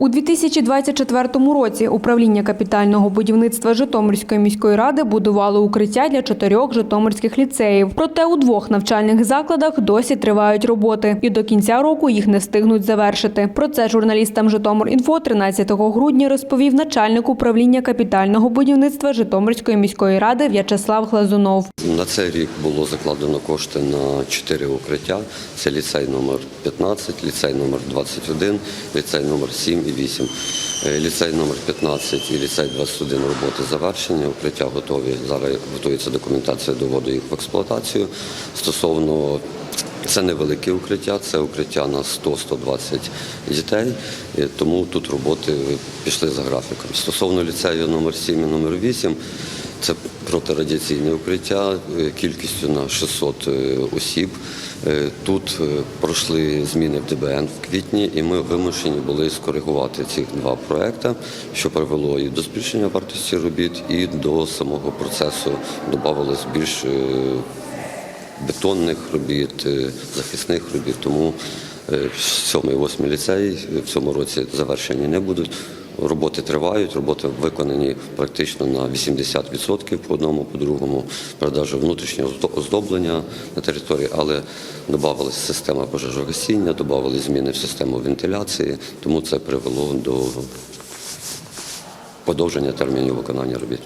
У 2024 році управління капітального будівництва Житомирської міської ради будувало укриття для чотирьох житомирських ліцеїв. Проте у двох навчальних закладах досі тривають роботи, і до кінця року їх не встигнуть завершити. Про це журналістам Житомир.Інфо 13 грудня розповів начальник управління капітального будівництва Житомирської міської ради В'ячеслав Глазунов. На цей рік було закладено кошти на чотири укриття. Це ліцей номер 15, ліцей номер 21, ліцей номер 7 і 8. Е, Ліцей номер 15 і ліцей 21 роботи завершені, укриття готові. Зараз готується документація до вводу їх в експлуатацію. Стосовно це невелике укриття, це укриття на 100-120 дітей, тому тут роботи пішли за графіком. Стосовно ліцею номер 7 і номер 8, це протирадіаційне укриття е, кількістю на 600 е, осіб. Е, Тут пройшли зміни в ДБН в квітні, і ми вимушені були скоригувати ці два проекти, що привело і до збільшення вартості робіт, і до самого процесу додавалось більш бетонних робіт, е, захисних робіт. Тому е, сьомий, восьмий ліцей в цьому році завершені не будуть. Роботи тривають, роботи виконані практично на 80% по одному, по другому, продажу внутрішнього оздоблення на території, але додавалася система пожежогасіння, додавали зміни в систему вентиляції, тому це привело до подовження термінів виконання робіт.